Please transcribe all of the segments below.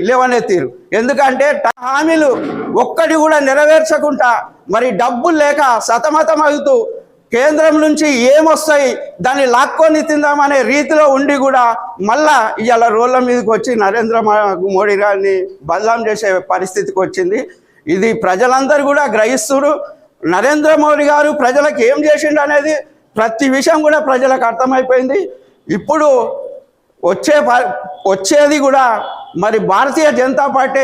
లేవనెత్తిరు ఎందుకంటే హామీలు ఒక్కటి కూడా నెరవేర్చకుండా మరి డబ్బులు లేక సతమతం అవుతూ కేంద్రం నుంచి ఏమొస్తాయి దాన్ని లాక్కొని తిందామనే రీతిలో ఉండి కూడా మళ్ళా ఇవాళ రోడ్ల మీదకి వచ్చి నరేంద్ర మోడీ గారిని బదలాం చేసే పరిస్థితికి వచ్చింది. ఇది ప్రజలందరూ కూడా గ్రహిస్తున్నారు నరేంద్ర మోడీ గారు ప్రజలకు ఏం చేసిండు అనేది ప్రతి విషయం కూడా ప్రజలకు అర్థమైపోయింది. ఇప్పుడు వచ్చే ప- వచ్చేది కూడా మరి భారతీయ జనతా పార్టీ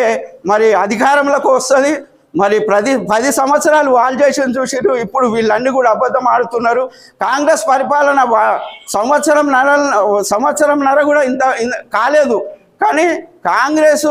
మరి అధికారంలోకి వస్తుంది. మరి ప్రతి పది సంవత్సరాలు వాళ్ళు చేసిన చూసారు ఇప్పుడు వీళ్ళన్నీ కూడా అబద్ధం ఆడుతున్నారు. కాంగ్రెస్ పరిపాలన వా- సంవత్సరం నర సంవత్సరం నర కూడా ఇంత కాలేదు. కానీ కాంగ్రెస్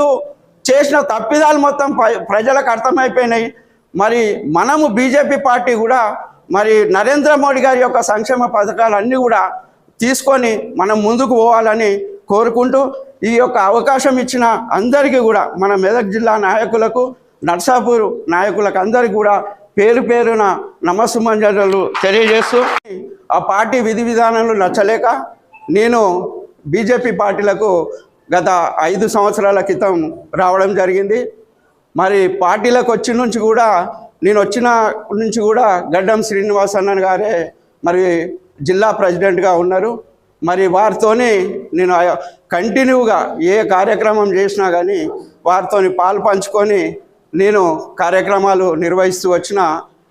చేసిన తప్పిదాలు మొత్తం ప్ర- ప్రజలకు అర్థమైపోయినాయి. మరి మనము బీజేపీ పార్టీ కూడా మరి నరేంద్ర మోడీ గారి యొక్క సంక్షేమ పథకాలన్నీ కూడా తీసుకొని మనం ముందుకు పోవాలని కోరుకుంటూ ఈ యొక్క అవకాశం ఇచ్చిన అందరికీ కూడా మన మెదక్ జిల్లా నాయకులకు నర్సాపూర్ నాయకులకు అందరికీ కూడా పేరు పేరున నమస్సుమంజనలు తెలియజేస్తూ ఆ పార్టీ విధి విధానాలు నచ్చలేక నేను బీజేపీ పార్టీలకు గత ఐదు సంవత్సరాల క్రితం రావడం జరిగింది. మరి పార్టీలకు వచ్చి నుంచి కూడా నేను వచ్చిన నుంచి కూడా గడ్డం శ్రీనివాస్ అన్న గారే మరి జిల్లా ప్రెసిడెంట్గా ఉన్నారు. మరి వారితోని నేను కంటిన్యూగా ఏ కార్యక్రమం చేసినా కానీ వారితోని పాలు పంచుకొని నేను కార్యక్రమాలు నిర్వహిస్తూ వచ్చిన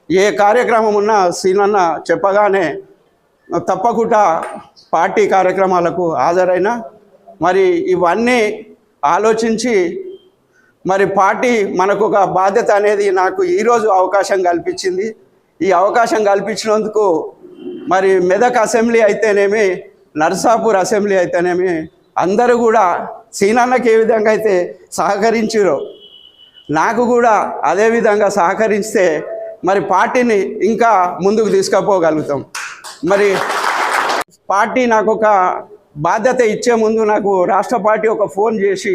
ఏ కార్యక్రమం ఉన్నా సీనన్న చెప్పగానే తప్పకుండా పార్టీ కార్యక్రమాలకు హాజరైన. మరి ఇవన్నీ ఆలోచించి మరి పార్టీ మనకు ఒక బాధ్యత అనేది నాకు ఈరోజు అవకాశం కల్పించింది. ఈ అవకాశం కల్పించినందుకు మరి మెదక్ అసెంబ్లీ అయితేనేమి నర్సాపూర్ అసెంబ్లీ అయితేనేమి అందరూ కూడా సీనాన్నకి ఏ విధంగా అయితే సహకరించారో నాకు కూడా అదే విధంగా సహకరిస్తే మరి పార్టీని ఇంకా ముందుకు తీసుకుపోగలుగుతాం. మరి పార్టీ నాకు ఒక బాధ్యత ఇచ్చే ముందు నాకు రాష్ట్ర పార్టీ ఒక ఫోన్ చేసి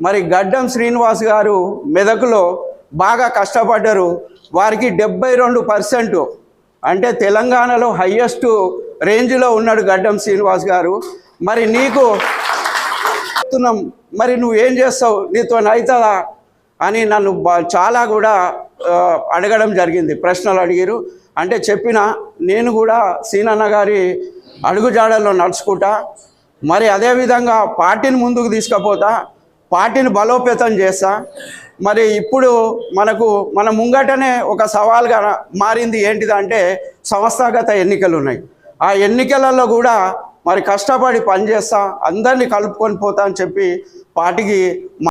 మరి గడ్డం శ్రీనివాస్ గారు మెదకులో బాగా కష్టపడ్డారు. వారికి డెబ్బై రెండు పర్సెంట్ అంటే తెలంగాణలో హయ్యెస్ట్ రేంజ్లో ఉన్నాడు గడ్డం శ్రీనివాస్ గారు. మరి నీకు చెప్తున్నాం. మరి నువ్వు ఏం చేస్తావు? నీతో అవుతుందా అని నన్ను చాలా కూడా అడగడం జరిగింది. ప్రశ్నలు అడిగారు. అంటే చెప్పిన నేను కూడా సీనన్న గారి అడుగుజాడల్లో నడుచుకుంటా. మరి అదేవిధంగా పార్టీని ముందుకు తీసుకుపోతా. పార్టీని బలోపేతం చేస్తా. మరి ఇప్పుడు మనకు మన ముంగటనే ఒక సవాల్గా మారింది ఏంటిదంటే సంస్థాగత ఎన్నికలు ఉన్నాయి. ఆ ఎన్నికలలో కూడా మరి కష్టపడి పనిచేస్తా అందరినీ కలుపుకొని పోతా అని చెప్పి పార్టీకి